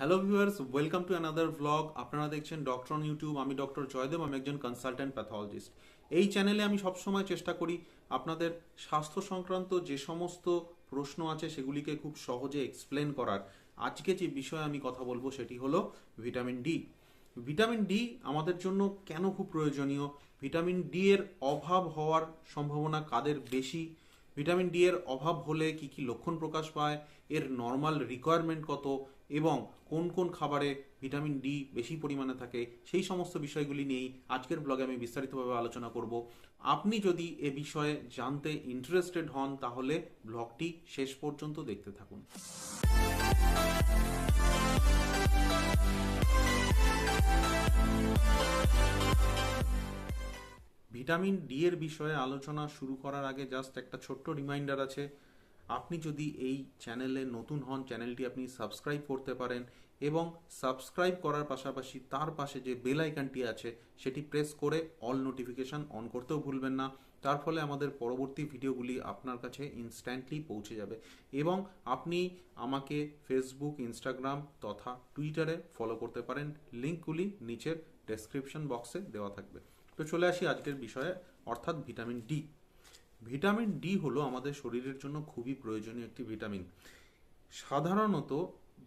Hello viewers welcome to another vlog আপনারা দেখছেন doctor on YouTube আমি ডক্টর জয়দেব আমি একজন কনসালট্যান্ট প্যাথোলজিস্ট এই চ্যানেলে আমি সবসময় চেষ্টা করি আপনাদের স্বাস্থ্য সংক্রান্ত যে সমস্ত প্রশ্ন আছে সেগুলিকে খুব সহজে এক্সপ্লেন করার আজকে যে বিষয়ে আমি কথা বলব সেটি হলো ভিটামিন ডি ভিটামিন ডি আমাদের জন্য কেন খুব প্রয়োজনীয়? ভিটামিন ডি এর অভাব হওয়ার সম্ভাবনা কাদের বেশি? ভিটামিন ডি এর অভাব হলে কি কি লক্ষণ প্রকাশ পায়? এর নর্মাল রিকোয়ারমেন্ট কত? এবং কোন কোন খাবারে ভিটামিন ডি বেশি পরিমাণে থাকে, সেই সমস্ত বিষয়গুলি নিয়েই আজকের ব্লগে আমি বিস্তারিতভাবে আলোচনা করব। আপনি যদি এ বিষয়ে জানতে ইন্টারেস্টেড হন, তাহলে ব্লগটি শেষ পর্যন্ত দেখতে থাকুন। ভিটামিন ডি এর বিষয়ে আলোচনা শুরু করার আগে জাস্ট একটা ছোট্ট রিমাইন্ডার আছে। আপনি যদি এই চ্যানেলে নতুন হন, চ্যানেলটি আপনি সাবস্ক্রাইব করতে পারেন এবং সাবস্ক্রাইব করার পাশাপাশি তার পাশে যে বেল আইকনটি আছে, সেটি প্রেস করে অল নোটিফিকেশন অন করতেও ভুলবেন না। তার ফলে আমাদের পরবর্তী ভিডিওগুলি আপনার কাছে ইনস্ট্যান্টলি পৌঁছে যাবে। এবং আপনি আমাকে ফেসবুক, ইনস্টাগ্রাম তথা টুইটারে ফলো করতে পারেন। লিঙ্কগুলি নিচের ডেসক্রিপশন বক্সে দেওয়া থাকবে। তো চলে আসি আজকের বিষয়ে, অর্থাৎ ভিটামিন ডি। ভিটামিন ডি হলো আমাদের শরীরের জন্য খুবই প্রয়োজনীয় একটি ভিটামিন। সাধারণত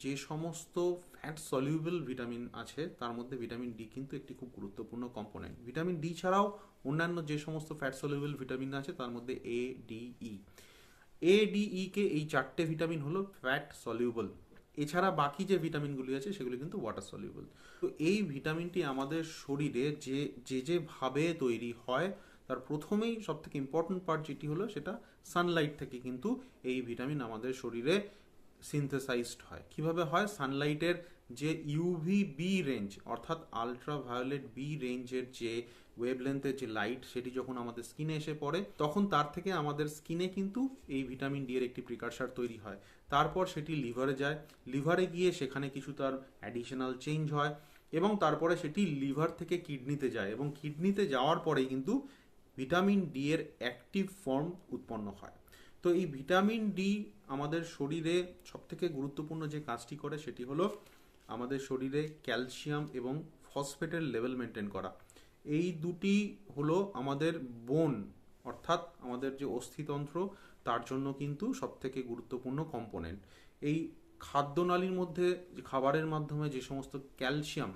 যে সমস্ত ফ্যাট সলিউবল ভিটামিন আছে, তার মধ্যে ভিটামিন ডি কিন্তু একটি খুব গুরুত্বপূর্ণ কম্পোনেন্ট ভিটামিন ডি ছাড়াও অন্যান্য যে সমস্ত ফ্যাট সলিউবল ভিটামিন আছে, তার মধ্যে A D E A D E কে এই চারটে ভিটামিন হলো ফ্যাট সলিউবল এছাড়া বাকি যে ভিটামিনগুলি আছে, সেগুলি কিন্তু ওয়াটার সলিউবল তো এই ভিটামিনটি আমাদের শরীরে যে যে যেভাবে তৈরি হয় তার প্রথমেই সব থেকে ইম্পর্টেন্ট পার্ট যেটি হলো সেটা সানলাইট থেকে কিন্তু এই ভিটামিন আমাদের শরীরে সিনথেসাইজড হয়। কীভাবে হয়? সানলাইটের যে ইউভি বি রেঞ্জ অর্থাৎ আলট্রা ভায়োলেট বি রেঞ্জের যে ওয়েভলেন্থের যে লাইট সেটি যখন আমাদের স্কিনে এসে পড়ে, তখন তার থেকে আমাদের স্কিনে কিন্তু এই ভিটামিন ডি এর একটি প্রিকারসার তৈরি হয়। তারপর সেটি লিভারে যায়। লিভারে গিয়ে সেখানে কিছু তার অ্যাডিশনাল চেঞ্জ হয় এবং তারপরে সেটি লিভার থেকে কিডনিতে যায় এবং কিডনিতে যাওয়ার পরেই কিন্তু ভিটামিন ডি এর অ্যাক্টিভ ফর্ম উৎপন্ন হয়। তো এই ভিটামিন ডি আমাদের শরীরে সবথেকে গুরুত্বপূর্ণ যে কাজটি করে সেটি হলো আমাদের শরীরে ক্যালসিয়াম এবং ফসফেটের লেভেল মেনটেন করা। এই দুটি হলো আমাদের বোন অর্থাৎ আমাদের যে অস্থিতন্ত্র, তার জন্য কিন্তু সবথেকে গুরুত্বপূর্ণ কম্পোনেন্ট এই খাদ্যনালীর মধ্যে খাবারের মাধ্যমে যে সমস্ত ক্যালসিয়াম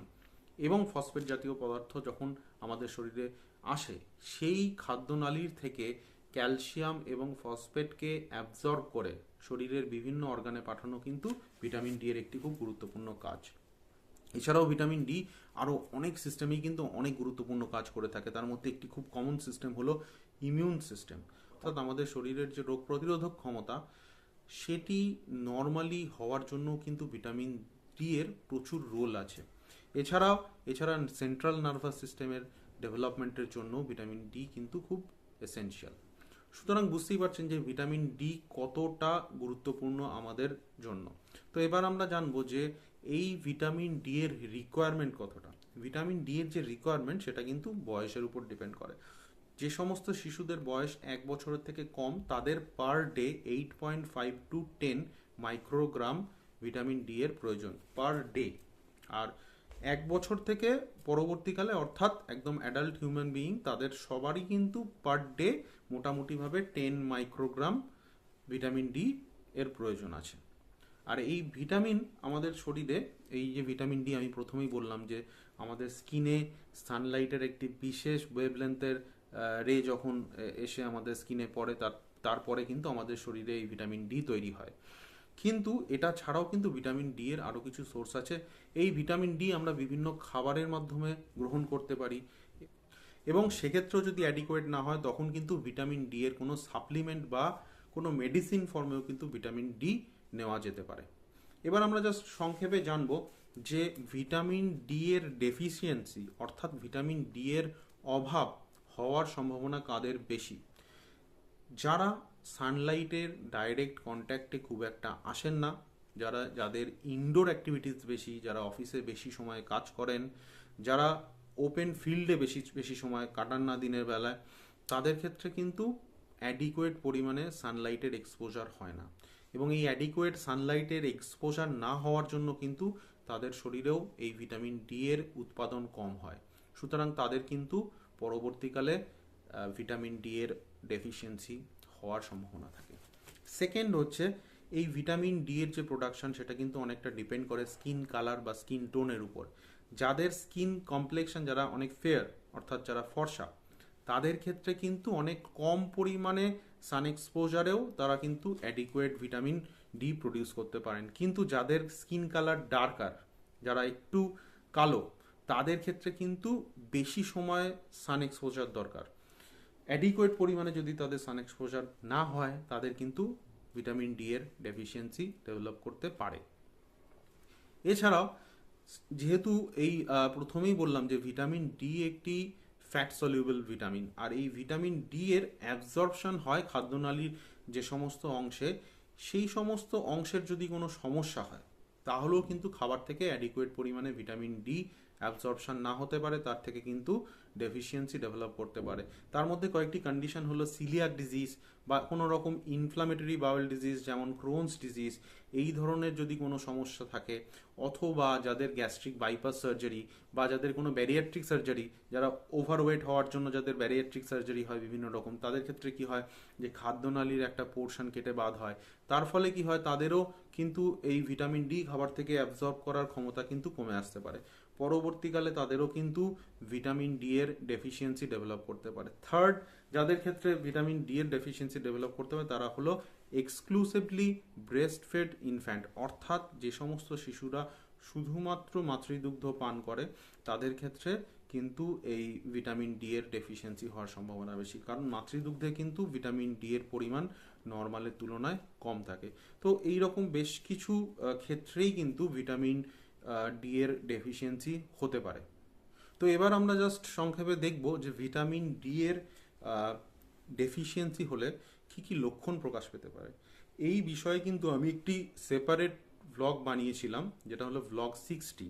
এবং ফসফেট জাতীয় পদার্থ যখন আমাদের শরীরে আসে, সেই খাদ্যনালীর থেকে ক্যালসিয়াম এবং ফসফেটকে অ্যাবজর্ব করে শরীরের বিভিন্ন অর্গানে পাঠানো কিন্তু ভিটামিন ডি এর একটি খুব গুরুত্বপূর্ণ কাজ। এছাড়াও ভিটামিন ডি আরও অনেক সিস্টেমেই কিন্তু অনেক গুরুত্বপূর্ণ কাজ করে থাকে। তার মধ্যে একটি খুব কমন সিস্টেম হলো ইমিউন সিস্টেম অর্থাৎ আমাদের শরীরের যে রোগ প্রতিরোধক ক্ষমতা, সেটি নর্মালি হওয়ার জন্য কিন্তু ভিটামিন ডি এর প্রচুর রোল আছে। এছাড়াও, এছাড়া সেন্ট্রাল নার্ভাস সিস্টেমের ডেভেলপমেন্টের জন্য ভিটামিন ডি কিন্তু খুব এসেনশিয়াল সুতরাং বুঝতেই পারছেন যে ভিটামিন ডি কতটা গুরুত্বপূর্ণ আমাদের জন্য। তো এবার আমরা জানব যে এই ভিটামিন ডি এর রিকোয়ারমেন্ট কতটা? ভিটামিন ডি এর যে রিকোয়ারমেন্ট সেটা কিন্তু বয়সের উপর ডিপেন্ড করে। যে সমস্ত শিশুদের বয়স এক বছরের থেকে কম, তাদের per day eight point five to ten microgram vitamin D এর প্রয়োজন পার ডে আর এক বছর থেকে পরবর্তীকালে, অর্থাৎ একদম অ্যাডাল্ট হিউম্যান বিইং তাদের সবারই কিন্তু পার ডে মোটামুটিভাবে টেন মাইক্রোগ্রাম ভিটামিন ডি এর প্রয়োজন আছে। আর এই ভিটামিন আমাদের শরীরে, এই যে ভিটামিন ডি আমি প্রথমেই বললাম যে আমাদের স্কিনে সানলাইটের একটি বিশেষ ওয়েভলেন্থের রে যখন এসে আমাদের স্কিনে পড়ে, তার, তারপরে কিন্তু আমাদের শরীরে এই ভিটামিন ডি তৈরি হয়। কিন্তু এটা ছাড়াও কিন্তু ভিটামিন ডি এর আরও কিছু সোর্স আছে। এই ভিটামিন ডি আমরা বিভিন্ন খাবারের মাধ্যমে গ্রহণ করতে পারি। এবং সেক্ষেত্রেও যদি অ্যাডিকুয়েট না হয়, তখন কিন্তু ভিটামিন ডি এর কোনো সাপ্লিমেন্ট বা কোনো মেডিসিন ফর্মেও কিন্তু ভিটামিন ডি নেওয়া যেতে পারে। এবার আমরা জাস্ট সংক্ষেপে জানব যে ভিটামিন ডি এর ডেফিসিয়েন্সি অর্থাৎ ভিটামিন ডি এর অভাব হওয়ার সম্ভাবনা কাদের বেশি? যারা সানলাইটের ডাইরেক্ট কন্ট্যাক্টে খুব একটা আসেন না। যারা, যাদের ইনডোর অ্যাক্টিভিটিস বেশি, যারা অফিসে বেশি সময় কাজ করেন, যারা ওপেন ফিল্ডে বেশি বেশি সময় কাটান না দিনের বেলায়, তাদের ক্ষেত্রে কিন্তু অ্যাডিকুয়েট পরিমাণে সানলাইটের এক্সপোজার হয় না। এবং এই অ্যাডিকুয়েট সানলাইটের এক্সপোজার না হওয়ার জন্য কিন্তু তাদের শরীরেও এই ভিটামিন ডি এর উৎপাদন কম হয়। সুতরাং তাদের কিন্তু পরবর্তীকালে ভিটামিন ডি এর ডেফিসিয়েন্সি হওয়ার সম্ভাবনা থাকে। সেকেন্ড হচ্ছে, এই ভিটামিন ডি এর যে প্রোডাকশন সেটা কিন্তু অনেকটা ডিপেন্ড করে স্কিন কালার বা স্কিন টোনের উপর। যাদের স্কিন কমপ্লেকশন যারা অনেক ফেয়ার অর্থাৎ যারা ফর্সা, তাদের ক্ষেত্রে কিন্তু অনেক কম পরিমাণে সান এক্সপোজারেও তারা কিন্তু অ্যাডিকুয়েট ভিটামিন ডি প্রডিউস করতে পারেন। কিন্তু যাদের স্কিন কালার ডার্কার যারা একটু কালো, তাদের ক্ষেত্রে কিন্তু বেশি সময় সান এক্সপোজার দরকার। অ্যাডিকুয়েট পরিমাণে যদি তাদের সান এক্সপোজার না হয়, তাদের কিন্তু ভিটামিন ডি এর ডেফিসিয়েন্সি ডেভেলপ করতে পারে। এছাড়াও, যেহেতু এই প্রথমেই বললাম যে ভিটামিন ডি একটি ফ্যাট সলিউবল ভিটামিন আর এই ভিটামিন ডি এর অ্যাবজর্পশন হয় খাদ্যনালীর যে সমস্ত অংশে, সেই সমস্ত অংশের যদি কোনো সমস্যা হয়, তাহলেও কিন্তু খাবার থেকে অ্যাডিকুয়েট পরিমাণে ভিটামিন ডি অ্যাবজর্পশন না হতে পারে, তার থেকে কিন্তু ডেফিসিয়েন্সি ডেভেলপ করতে পারে। তার মধ্যে কয়েকটি কন্ডিশন হলো সিলিয়াক ডিজিজ বা কোনো রকম ইনফ্লামেটরি বাউল ডিজিজ যেমন ক্রোনস ডিজিজ এই ধরনের যদি কোনো সমস্যা থাকে, অথবা যাদের গ্যাস্ট্রিক বাইপাস সার্জারি বা যাদের কোনো ব্যারিয়াট্রিক সার্জারি যারা ওভারওয়েট হওয়ার জন্য যাদের ব্যারিয়াট্রিক সার্জারি হয় বিভিন্ন রকম, তাদের ক্ষেত্রে কি হয় যে খাদ্যনালীর একটা পোর্শন কেটে বাদ হয়। তার ফলে কি হয়, তাদেরও কিন্তু এই ভিটামিন ডি খাবার থেকে অ্যাবজর্ব করার ক্ষমতা কিন্তু কমে আসতে পারে। পরবর্তীকালে তাদেরও কিন্তু ভিটামিন ডি এর ডেফিসিয়েন্সি ডেভেলপ করতে পারে। থার্ড যাদের ক্ষেত্রে ভিটামিন ডি এর ডেফিসিয়েন্সি ডেভেলপ করতে পারে তারা হলো এক্সক্লুসিভলি ব্রেস্ট ফেড ইনফ্যান্ট অর্থাৎ যে সমস্ত শিশুরা শুধুমাত্র মাতৃদুগ্ধ পান করে, তাদের ক্ষেত্রে কিন্তু এই ভিটামিন ডি এর ডেফিসিয়েন্সি হওয়ার সম্ভাবনা বেশি। কারণ মাতৃদুগ্ধে কিন্তু ভিটামিন ডি এর পরিমাণ নর্মালের তুলনায় কম থাকে। তো এই রকম বেশ কিছু ক্ষেত্রেই কিন্তু ভিটামিন ডি এর ডেফিসিয়েন্সি হতে পারে। তো এবার আমরা জাস্ট সংক্ষেপে দেখব যে ভিটামিন ডি এর ডেফিসিয়েন্সি হলে কি কি লক্ষণ প্রকাশ পেতে পারে। এই বিষয়ে কিন্তু আমি একটি সেপারেট ভ্লগ বানিয়েছিলাম, যেটা হলো ভ্লগ সিক্সটি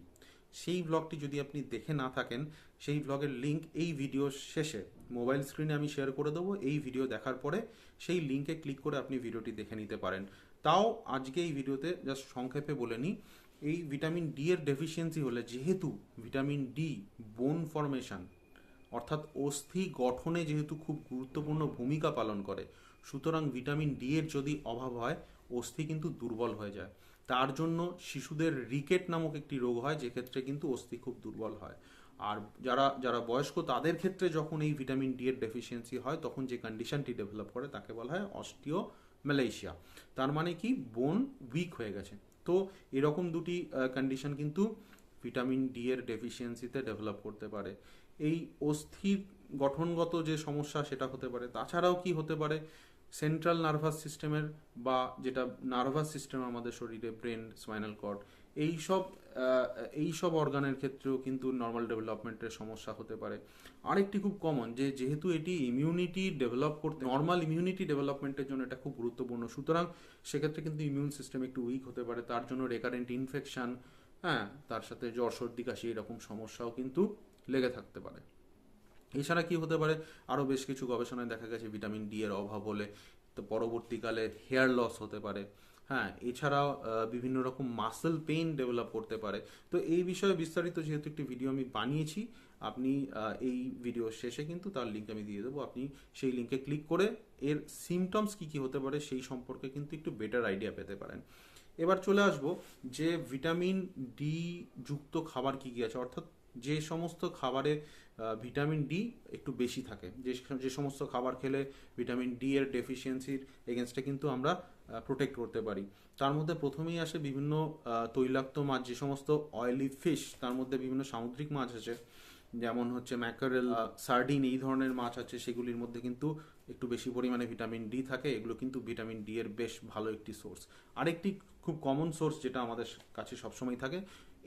সেই ভ্লগটি যদি আপনি দেখে না থাকেন, সেই ভ্লগের লিংক এই ভিডিও শেষে মোবাইল স্ক্রিনে আমি শেয়ার করে দেবো। এই ভিডিও দেখার পরে সেই লিংকে ক্লিক করে আপনি ভিডিওটি দেখে নিতে পারেন। তাও আজকে এই ভিডিওতে জাস্ট সংক্ষেপে বলে নিই এই ভিটামিন ডি এর ডেফিসিয়েন্সি হলে, যেহেতু ভিটামিন ডি বোন ফরমেশন অর্থাৎ অস্থি গঠনে যেহেতু খুব গুরুত্বপূর্ণ ভূমিকা পালন করে, সুতরাং ভিটামিন ডি এর যদি অভাব হয়, অস্থি কিন্তু দুর্বল হয়ে যায়। তার জন্য শিশুদের রিকেট নামক একটি রোগ হয় যে ক্ষেত্রে কিন্তু অস্থি খুব দুর্বল হয়। আর যারা যারা বয়স্ক, তাদের ক্ষেত্রে যখন এই ভিটামিন ডি এর ডেফিসিয়েন্সি হয়, তখন যে কন্ডিশনটি ডেভেলপ করে, তাকে বলা হয় অস্টিও ম্যালেশিয়া তার মানে কি? বোন উইক হয়ে গেছে। তো এরকম দুটি কন্ডিশন কিন্তু ভিটামিন ডি এর ডেফিসিয়েন্সিতে ডেভেলপ করতে পারে। এই অস্থির গঠনগত যে সমস্যা সেটা হতে পারে। তাছাড়াও কি হতে পারে? সেন্ট্রাল নার্ভাস সিস্টেমের বা যেটা নার্ভাস সিস্টেম আমাদের শরীরে ব্রেন স্পাইনাল কর্ড এই সব এই সব অর্গানের ক্ষেত্রেও কিন্তু নর্মাল ডেভেলপমেন্টের সমস্যা হতে পারে। আরেকটি খুব কমন যে যেহেতু এটি ইমিউনিটি ডেভেলপ করতে নর্মাল ইমিউনিটি ডেভেলপমেন্টের জন্য এটা খুব গুরুত্বপূর্ণ। সুতরাং সেক্ষেত্রে কিন্তু ইমিউন সিস্টেম একটু উইক হতে পারে, তার জন্য রেকারেন্ট ইনফেকশন হ্যাঁ তার সাথে জ্বর, সর্দি, কাশি এরকম সমস্যাও কিন্তু লেগে থাকতে পারে। এছাড়া কি হতে পারে? আরও বেশ কিছু গবেষণায় দেখা গেছে ভিটামিন ডি এর অভাব হলে তো পরবর্তীকালে হেয়ার লস হতে পারে। হ্যাঁ এছাড়াও বিভিন্ন রকম মাসেল পেইন ডেভেলপ করতে পারে। তো এই বিষয়ে বিস্তারিত যেহেতু একটি ভিডিও আমি বানিয়েছি, আপনি এই ভিডিও শেষে কিন্তু তার লিঙ্ক আমি দিয়ে দেবো। আপনি সেই লিঙ্কে ক্লিক করে এর সিমটমস কি কি হতে পারে সেই সম্পর্কে কিন্তু একটু বেটার আইডিয়া পেতে পারেন। এবার চলে আসব যে ভিটামিন ডি যুক্ত খাবার কি কি আছে। অর্থাৎ যে সমস্ত খাবারে ভিটামিন ডি একটু বেশি থাকে। যে যে সমস্ত খাবার খেলে ভিটামিন ডি এর ডেফিসিয়েন্সির এগেনস্টে কিন্তু আমরা প্রোটেক্ট করতে পারি। তার মধ্যে প্রথমেই আসে বিভিন্ন তৈলাক্ত মাছ, যে সমস্ত অয়েলি ফিশ তার মধ্যে বিভিন্ন সামুদ্রিক মাছ আছে। যেমন হচ্ছে ম্যাকারেল সার্ডিন এই ধরনের মাছ আছে, সেগুলির মধ্যে কিন্তু একটু বেশি পরিমাণে ভিটামিন ডি থাকে। এগুলো কিন্তু ভিটামিন ডি এর বেশ ভালো একটি সোর্স আরেকটি খুব কমন সোর্স যেটা আমাদের কাছে সবসময় থাকে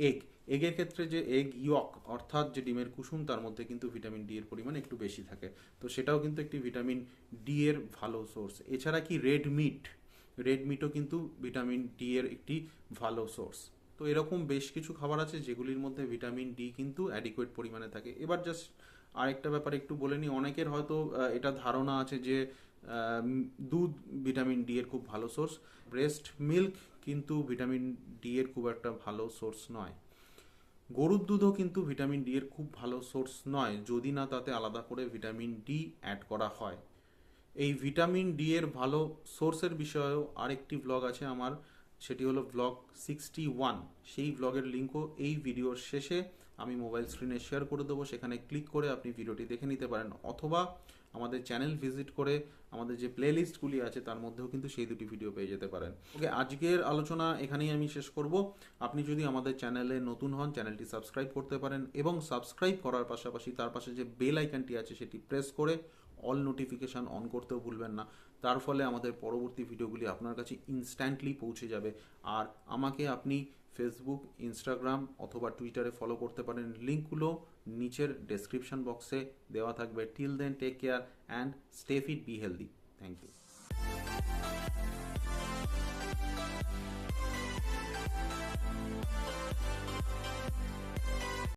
এগ এগের ক্ষেত্রে যে এগ ইয়ক অর্থাৎ যে ডিমের কুসুম, তার মধ্যে কিন্তু ভিটামিন ডি এর পরিমাণ একটু বেশি থাকে। তো সেটাও কিন্তু একটি ভিটামিন ডি এর ভালো সোর্স এছাড়া কি রেড মিট রেড মিটও কিন্তু ভিটামিন ডি এর একটি ভালো সোর্স তো এরকম বেশ কিছু খাবার আছে যেগুলির মধ্যে ভিটামিন ডি কিন্তু অ্যাডিকুয়েট পরিমাণে থাকে। এবার জাস্ট আরেকটা ব্যাপার একটু বলে নিই, অনেকের হয়তো এটা ধারণা আছে যে দুধ ভিটামিন ডি এর খুব ভালো সোর্স ব্রেস্ট মিল্ক কিন্তু ভিটামিন ডি এর খুব একটা ভালো সোর্স নয়। গরুর দুধও কিন্তু ভিটামিন ডি এর খুব ভালো সোর্স নয়, যদি না তাতে আলাদা করে ভিটামিন ডি অ্যাড করা হয়। এই ভিটামিন ডি এর ভালো সোর্সের বিষয়েও আরেকটি ব্লগ আছে আমার, সেটি হলো ব্লগ সিক্সটি ওয়ান সেই ব্লগের লিঙ্কও এই ভিডিওর শেষে আমি মোবাইল স্ক্রিনে শেয়ার করে দেবো, সেখানে ক্লিক করে আপনি ভিডিওটি দেখে নিতে পারেন। অথবা আমাদের চ্যানেল ভিজিট করে আমাদের যে প্লে লিস্টগুলি আছে, তার মধ্যেও কিন্তু সেই দুটি ভিডিও পেয়ে যেতে পারেন। ওকে, আজকের আলোচনা এখানেই আমি শেষ করব। আপনি যদি আমাদের চ্যানেলে নতুন হন চ্যানেলটি সাবস্ক্রাইব করতে পারেন এবং সাবস্ক্রাইব করার পাশাপাশি তার পাশে যে বেল আইকনটি আছে, সেটি প্রেস করে অল নোটিফিকেশান অন করতেও ভুলবেন না। তার ফলে আমাদের পরবর্তী ভিডিওগুলি আপনার কাছে ইনস্ট্যান্টলি পৌঁছে যাবে। আর আমাকে আপনি ফেসবুক ইনস্টাগ্রাম অথবা টুইটারে ফলো করতে পারেন। লিঙ্কগুলো নিচের ডেসক্রিপশন বক্সে দেওয়া থাকবে। Till then take care and stay fit be healthy thank you